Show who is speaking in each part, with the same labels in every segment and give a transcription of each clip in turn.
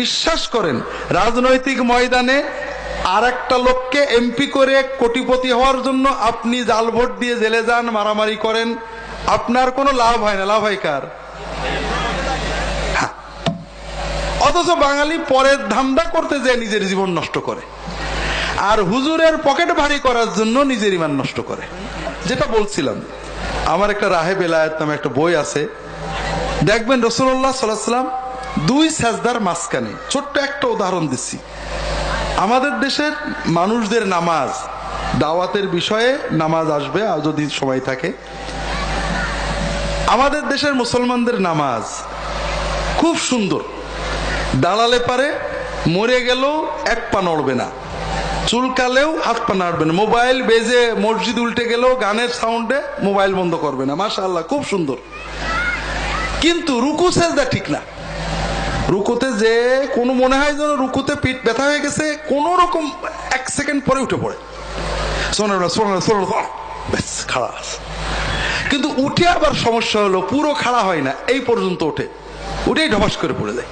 Speaker 1: বিশ্বাস করেন, রাজনৈতিক ময়দানে আর একটা লোককে এমপি করে কোটিপতি হওয়ার জন্য আপনি জাল ভোট দিয়ে জেলে যান, মারামারি করেন, আপনার কোনো লাভ হয় না। লাভ হয় কার? হ্যাঁ। অথচ বাঙালি পরের ধান্দা করতে যে নিজের জীবন নষ্ট করে, আর হুজুরের পকেট ভারী করার জন্য নিজের ইমান নষ্ট করে। যেটা বলছিলাম, আমার একটা রাহে বেলায়েত নামে একটা বই আছে, দেখবেন রসুল্লাহ সাল্লাম দুই সাজদার মাঝখানে, ছোট্ট একটা উদাহরণ দিচ্ছি। আমাদের দেশের মানুষদের নামাজ, দাওয়াতের বিষয়ে নামাজ আসবে, আর যদি সময় থাকে। আমাদের দেশের মুসলমানদের নামাজ খুব সুন্দর। দাঁড়ালে পারে, মরে গেলেও এক পা নড়বে না। চুলকালেও হাত পা নাড়বে না। মোবাইল বেজে মসজিদ উল্টে গেলেও গানের সাউন্ডে মোবাইল বন্ধ করবে না। মাশা আল্লাহ খুব সুন্দর। কিন্তু রুকু সেজদা ঠিক না। রুকুতে যে কোনো মনে হয় যেন রুকুতে পিঠ ব্যথা হয়ে গেছে, কোন রকম এক সেকেন্ড পরে উঠে পড়ে। শোনো না ব্যাস খাড়া কিন্তু উঠে আবার সমস্যা হলো, পুরো খাড়া হয় না, এই পর্যন্ত ওঠে। উঠেই ঢবাস করে পড়ে যায়।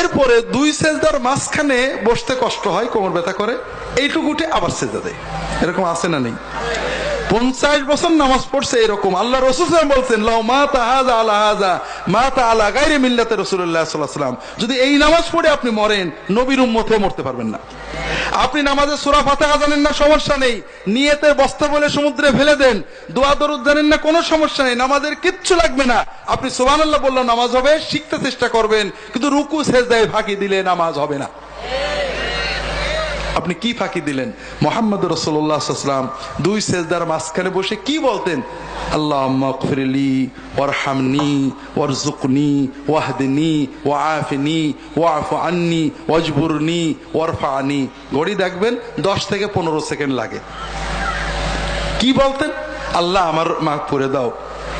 Speaker 1: এরপরে দুই সেজদার মাঝখানে বসতে কষ্ট হয়, কোমর ব্যথা করে, এইটুকু উঠে আবার সেজদা দেয়। এরকম আছে না নেই? পঞ্চাশ বছর নামাজ পড়ছে এরকম। আল্লাহ রসুল বলছেন লাও মা তাহাজা আলা হাজা মা তা আলা গাইরে মিল্লাতে রসুল্লাহ যদি এই নামাজ পড়ে আপনি মরেন, নবীর উম্মত মরতে পারবেন না। আপনি নামাজের সুরা ফাতেহা জানেন না, সমস্যা নেই। নিয়তের বস্তা বলে সমুদ্রে ফেলে দেন। দোয়া দরুদ জানেন না, কোনো সমস্যা নেই। নামাজের কিচ্ছু লাগবে না। আপনি সুবহানাল্লাহ বললে নামাজ হবে। শিখতে চেষ্টা করবেন। কিন্তু রুকু শেষ সেজদায় ফাঁকি দিলে নামাজ হবে না। আপনি কি ফাঁকি দিলেন? মোহাম্মদ রসুল্লাহাম দুই সেজদার মাঝখানে বসে কি বলতেন? আল্লাহ ওয়াফিনি ওয়াফ আন্নি ঘড়ি দেখবেন দশ থেকে পনেরো সেকেন্ড লাগে। কি বলতেন? আল্লাহ আমার মাফ করে দাও।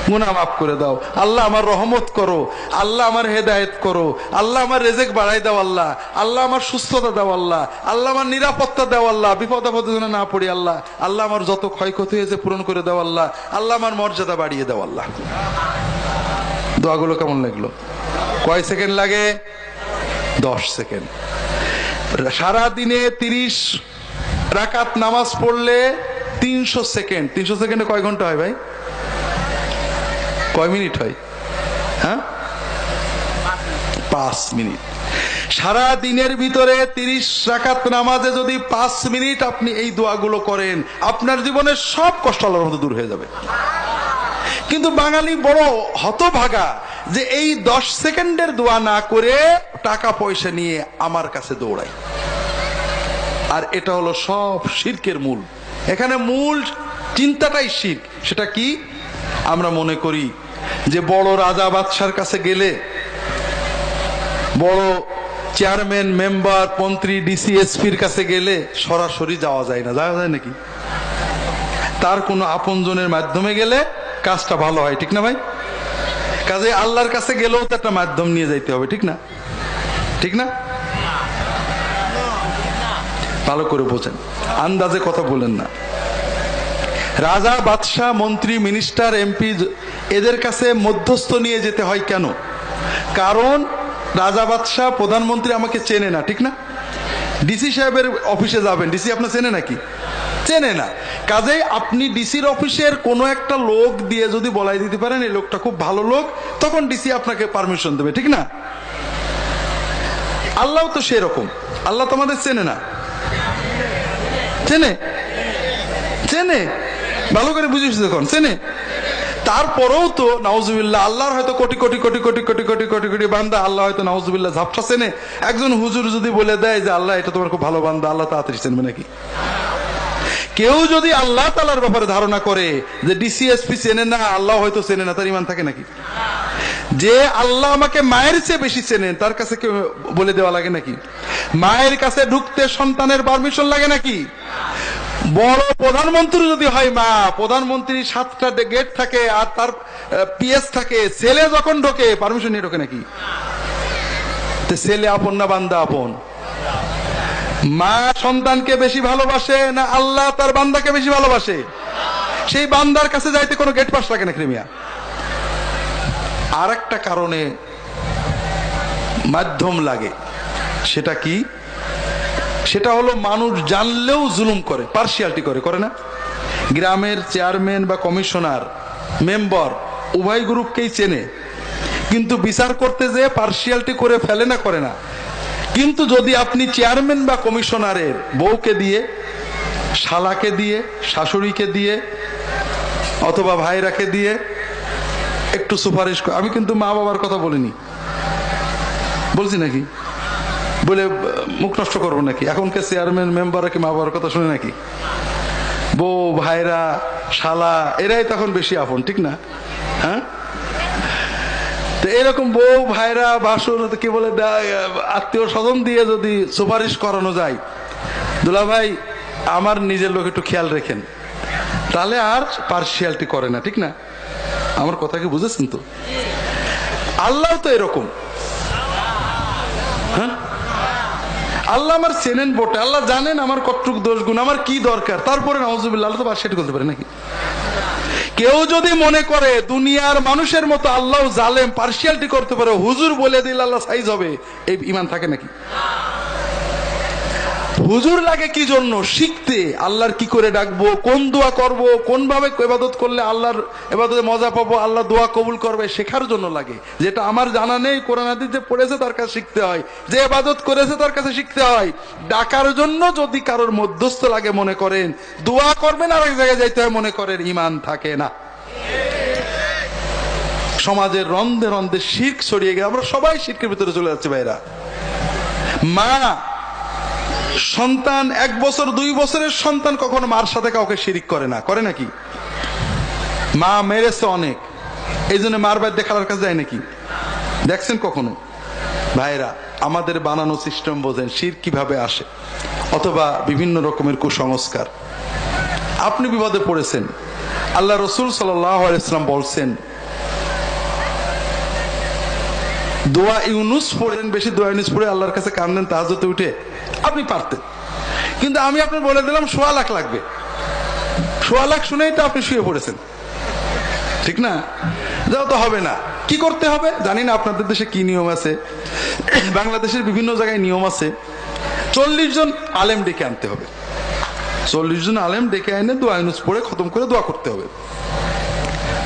Speaker 1: গুনা মাফ করে দাও। আল্লাহ আমার রহমত করো, আল্লাহ আমার হেদায়েত করো, আল্লাহ আমার রেজেক বাড়াই দাও আল্লাহ আল্লাহ আমার সুস্থতা দাও আল্লাহ আল্লাহ আমার নিরাপত্তা দাও আল্লাহ, বিপদ আপদে না পড়ি আল্লাহ আল্লাহ আমার যত ক্ষয়ক্ষতি হয়েছে পূরণ করে দাও আল্লাহ আল্লাহ আমার মর্যাদা বাড়িয়ে দাও আল্লাহ। দোয়াগুলো কেমন লাগল? কয় সেকেন্ড লাগে? দশ সেকেন্ড। সারা দিনে তিরিশ রাকাত নামাজ পড়লে তিনশো সেকেন্ড, তিনশো সেকেন্ডে কয় ঘণ্টা হয় ভাই? কয় মিনিট হয়? হ্যাঁ? পাঁচ মিনিট। সারা দিনের ভিতরে তিরিশ রাকাত নামাজে যদি পাঁচ মিনিট আপনি এই দোয়াগুলো করেন, আপনার জীবনের সব কষ্ট আল্লাহর মতো দূর হয়ে যাবে। কিন্তু বাঙালি বড় হতভাগা যে এই দশ সেকেন্ডের দোয়া না করে টাকা পয়সা নিয়ে আমার কাছে দৌড়ায়। আর এটা হলো সব শিরকের মূল। এখানে মূল চিন্তাটাই শির সেটা কি? আমরা মনে করি যে বড় রাজা বাদশার কাছে গেলে, বড় চেয়ারম্যান, মেম্বার, মন্ত্রী ডিসিএসপির কাছে গেলে সরাসরি যাওয়া যায় না। যাওয়া যায় নাকি? তার কোনো আপনজনের মাধ্যমে গেলে কাজটা ভালো হয়, ঠিক না ভাই? কাজে আল্লাহর কাছে গেলেও তো একটা মাধ্যম নিয়ে যাইতে হবে, ঠিক না? ঠিক না? ভালো করে বোঝেন। আন্দাজে কথা বলেন না। রাজা, বাদশাহ, মন্ত্রী মিনিস্টার এমপি এদের কাছে মধ্যস্থ নিয়ে যেতে হয় কেন? কারণ রাজা, বাদশাহ, প্রধানমন্ত্রী আমাকে চেনে না, ঠিক না? ডিসি সাহেবের অফিসে যাবেন। ডিসি আপনার চেনে নাকি? চেনে না। কাজেই আপনি ডিসির অফিসের কোনো একটা লোক দিয়ে যদি বলাই দিতে পারেন, এই লোকটা খুব ভালো লোক, তখন ডিসি আপনাকে পারমিশন দেবে, ঠিক না? আল্লাহ তো সেরকম। আল্লাহ তো আমাদের চেনে না। চেনে? চেনে? ভালো করে বুঝিস দেখুন চেনে তারপরেও তো নাউজুবিল্লাহ, আল্লাহর হয়তো কোটি কোটি কোটি কোটি কোটি কোটি কোটি কোটি বান্দা, আল্লাহ হয়তো নাউজুবিল্লাহ ঝাপসা চেনে একজন হুজুর যদি বলে দেয় যে, আল্লাহ, এটা তোমার খুব ভালো বান্দা, আল্লাহ তাড়াতাড়ি চেনবে নাকি? কেউ যদি আল্লাহ তালার ব্যাপারে ধারণা করে যে, ডিসিএসপি চেনে না, আল্লাহ হয়তো চেনে না, তার ইমান থাকে নাকি? যে আল্লাহ আমাকে মায়ের চেয়ে বেশি চেনেন, তার কাছে বলে দেওয়া লাগে নাকি? মায়ের কাছে ঢুকতে সন্তানের পারমিশন লাগে নাকি? বড় প্রধানমন্ত্রী যদি হয়, মা, প্রধানমন্ত্রী সাতটা গেট থাকে আর তার পিএস থাকে, ছেলে যখন ঢোকে পারমিশন নিয়ে ঢোকে নাকি? ছেলে আপন না বান্দা আপন? মা সন্তানকে বেশি ভালোবাসে না আল্লাহ তার বান্দাকে বেশি ভালোবাসে? সেই বান্দার কাছে যাইতে কোনো গেট পাস লাগে না ক্রিমিয়া আর একটা কারণে মাধ্যম লাগে। সেটা কি? সেটা হলো মানুষ জানলেও জুলুম করে পার্সিয়ালিটি করে করে না? গ্রামের চেয়ারম্যান বা কমিশনার মেম্বার উভয় গ্রুপকেই চেনে। কিন্তু বিচার করতে যেয়ে পার্সিয়ালিটি করে ফেলে না, করে না। কিন্তু যদি আপনি চেয়ারম্যান বা কমিশনারের বউকে দিয়ে, শালাকে দিয়ে, শাশুড়িকে দিয়ে, অথবা ভাইরাকে দিয়ে একটু সুপারিশ আমি কিন্তু মা বাবার কথা বলিনি। বলছি নাকি? বলে, মুখ নষ্ট করব নাকি? এখনকার চেয়ারম্যান মেম্বাররা কি মা বাবার কথা শুনে নাকি? বউ, ভাইরা, শালা, এরাই তখন বেশি আপন, ঠিক না? হ্যাঁ? তো এরকম বউ, ভাইরা বাসন তো কি বলে আত্মীয় স্বজন দিয়ে যদি সুপারিশ করানো যায় দুলা ভাই আমার নিজের লোক একটু খেয়াল রেখেন। তাহলে আর পার্সিয়ালিটি করে না, ঠিক না? আমার কথা কি বুঝেছেন তো? আল্লাহ তো এরকম হ্যাঁ আল্লাহ আমার চেনেন বটে, আল্লাহ জানেন আমার কতটুক দোষ গুণ, আমার কি দরকার? তারপরে নওয়াজুবিল্লা আল্লাহ তো পার্সিয়ালিটি করতে পারে নাকি? কেউ যদি মনে করে দুনিয়ার মানুষের মতো আল্লাহ জালেম পার্সিয়ালটি করতে পারে, হুজুর বলে দিল আল্লাহ সাইজ হবে, এই ইমান থাকে নাকি? হুজুর লাগে কি জন্য? শিখতে। আল্লাহর কি করে ডাকবো? কোন দোয়া করব? কোন ভাবে এবাদত করলে আল্লাহর এবাদতে মজা পাবো? আল্লাহ দোয়া কবুল করবে? শেখার জন্য লাগে। যেটা আমার জানা নেই, কোরআন যে পড়েছে তার কাছে শিখতে হয়। যে এবাদত করেছে তার কাছে শিখতে হয়। ডাকার জন্য যদি কারোর মধ্যস্থ লাগে মনে করেন, দোয়া করবেন আর এক জায়গায় যাইতে হয় মনে করেন ইমান থাকে না। সমাজের রন্ধে রন্ধে শির্ক ছড়িয়ে গেছে। আমরা সবাই শির্কের ভিতরে চলে যাচ্ছি ভাইরা। মা সন্তান এক বছর, দুই বছরের সন্তান কখনো মার সাথে কাউকে শিরিক করে না। করে নাকি? মা মেরেছে অনেক। এই জন্য মার বাদ দেখার কাছে যায় নাকি? দেখছেন কখনো? ভাইরা আমাদের বানানো সিস্টেম বোঝেন, শির কীভাবে আসে, অথবা বিভিন্ন রকমের কুসংস্কার। আপনি বিপদে পড়েছেন। আল্লাহ রসুল সাল্লাম বলছেন দোয়া ইউনুস পড়েন, বেশি দোয়া ইউনুস পড়ে আল্লাহর কাছে কান্দেন তাহাজতে উঠে আপনি পারতেন। কিন্তু আমি আপনার বলে দিলাম, সোয়া লাখ লাগবে। সোয়া লাখ শুনেই তো আপনি শুয়ে পড়েছেন। ঠিক না? যাও তো হবে না। কি করতে হবে? জানি না আপনাদের দেশে কি নিয়ম আছে। বাংলাদেশের বিভিন্ন জায়গায় নিয়ম আছে। চল্লিশ জন আলেম ডেকে আনতে হবে। চল্লিশ জন আলেম ডেকে এনে দোয়া ইউনুস পড়ে খতম করে দোয়া করতে হবে।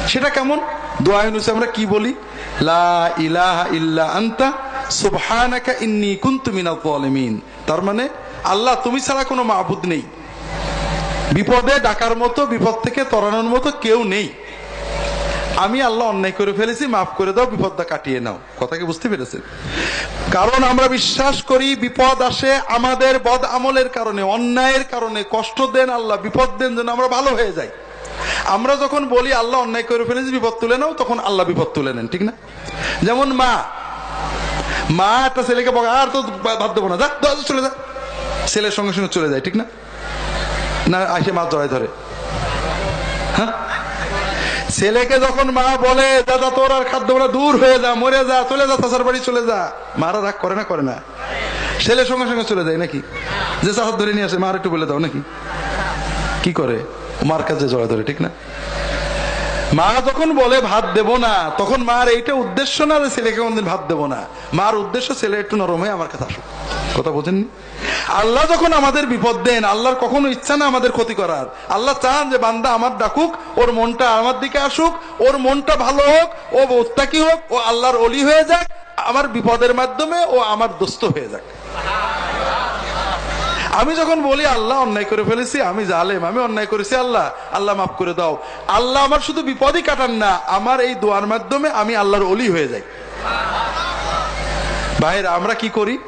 Speaker 1: সেটা কেমন? দোয়া ইউনুসে আমরা কি বলি? লা ইলাহা ইল্লা আনতা সুবহানাকা ইন্নী কুনতু মিনাল জালিমিন তার মানে আল্লাহ তুমি ছাড়া কোনো মাবুদ নেই। বিপদে ডাকার মতো, বিপদ থেকে তরানোর মতো কেউ নেই। আমি আল্লাহ অন্যায় করে ফেলেছি, মাফ করে দাও, বিপদটা কাটিয়ে নাও। কথাকে বুঝতে পেরেছেন? কারণ আমরা বিশ্বাস করি বিপদ আসে আমাদের বদ আমলের কারণে, অন্যায়ের কারণে। কষ্ট দেন আল্লাহ, বিপদ দেন যেন আমরা ভালো হয়ে যাই। আমরা যখন বলি আল্লাহ অন্যায় করে ফেলেছি, বিপদ তুলে নাও, তখন আল্লাহ বিপদ তুলে নেন, ঠিক না? যেমন মা মা একটা ছেলেকে বলে আর তো ভাত দেবো না, যা চলে যা। ছেলের সঙ্গে সঙ্গে চলে যায়, ঠিক না? না, আসে মাছ জড়ায় ধরে। হ্যাঁ? ছেলেকে যখন মা বলে, দাদা, তোর আর খাদ্য বলা দূর হয়ে যা, মরে যা, চলে যা চাষার বাড়ি চলে যা। মারা রাগ করে না করে না। ছেলের সঙ্গে সঙ্গে চলে যায়, নাকি? যে চাষার ধরে নিয়ে আসে মার একটু বলে দাও, নাকি? কি করে? মার কাছে জড়া ধরে, ঠিক না? মা যখন বলে, ভাত দেব না, তখন মার এইটা উদ্দেশ্য না যে ছেলেকে কোনদিন ভাত দেব না। মার উদ্দেশ্য, ছেলে, একটু নরম হয়ে আমার কাছে আসুক কথা বোঝেননি? আল্লাহ যখন আমাদের বিপদ দেন, আল্লাহর কখনো ইচ্ছা না আমাদের ক্ষতি করার। আল্লাহ চান যে বান্দা আমার ডাকুক, ওর মনটা আমার দিকে আসুক, ওর মনটা ভালো হোক, ও ওত্তাকি হোক, ও আল্লাহর অলি হয়ে যাক, আমার বিপদের মাধ্যমে ও আমার দোস্ত হয়ে যাক। আমি যখন বলি, আল্লাহ অন্যায় করে ফেলেছি, আমি জালেম, আমি অন্যায় করেছি, আল্লাহ আল্লাহ মাফ করে দাও। আল্লাহ আমার শুধু বিপদই কাটান না, আমার এই দোয়ার মাধ্যমে আমি আল্লাহর অলি হয়ে যাই। ভাইরা আমরা কি করি?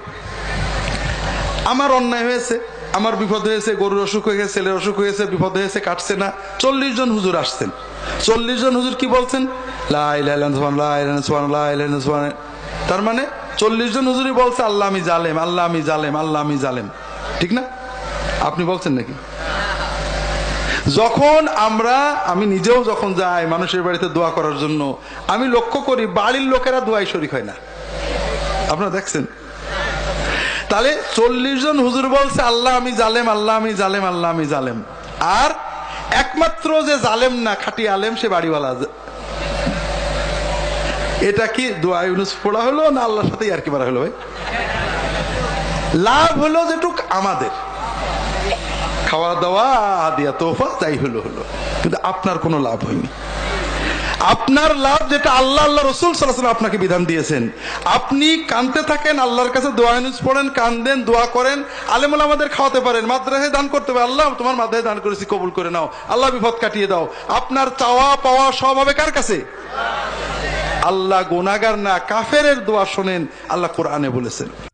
Speaker 1: আমার অন্যায় হয়েছে, আমার বিপদ হয়েছে, গরুর অসুখ হয়ে গেছে, ছেলের অসুখ হয়েছে বিপদ হয়েছে, কাটছে না। চল্লিশ জন হুজুর আসছেন। চল্লিশ জন হুজুর কি বলছেন? তার মানে চল্লিশ জন হুজুরই বলছে, আল্লাহ আমি জালেম, আল্লাহ আমি জালেম, আল্লাহ আমি জালেম। ঠিক না? আপনি বলছেন নাকি? যখন আমরা, আমি নিজেও যখন যাই মানুষের বাড়িতে দোয়া করার জন্য, আমি লক্ষ্য করি বাড়ির লোকেরা দোয়াই শরিক হয় না। আপনারা দেখছেন? তাহলে চল্লিশ জন হুজুর বলছে, আল্লাহ আমি জালেম, আল্লাহ আমি জালেম, আল্লাহ আমি জালেম। আর একমাত্র যে জালেম না, খাটি আলেম, সে বাড়িওয়ালা এটা কি দোয়া ইউনুস পড়া হলো না আল্লাহর সাথে আর কি করা হলো ভাই? লাভ হলো যেটুক আমাদের। খাওয়া দাওয়া দিয়া তোফা তাই হলো হলো। কিন্তু আপনার কোনো লাভ হয়নি। আপনার লাভ যেটা আল্লাহ আল্লাহ রসুল সাল্লাহ আপনাকে বিধান দিয়েছেন। আপনি কানতে থাকেন, আল্লাহর কাছে দোয়া নিউজ পড়েন, কান্দেন, দোয়া করেন, আলেমুল আমাদের খাওয়াতে পারেন, মাদ্রাসায় দান করতে পারেন। আল্লাহ, তোমার মাদ্রাসায় দান করেছি, কবুল করে নাও। আল্লাহ, বিপদ কাটিয়ে দাও। আপনার চাওয়া, পাওয়া সব হবে কার কাছে? আল্লাহ গোনাগার না, কাফেরের দোয়া শোনেন, আল্লাহ কোরআনে বলেছেন।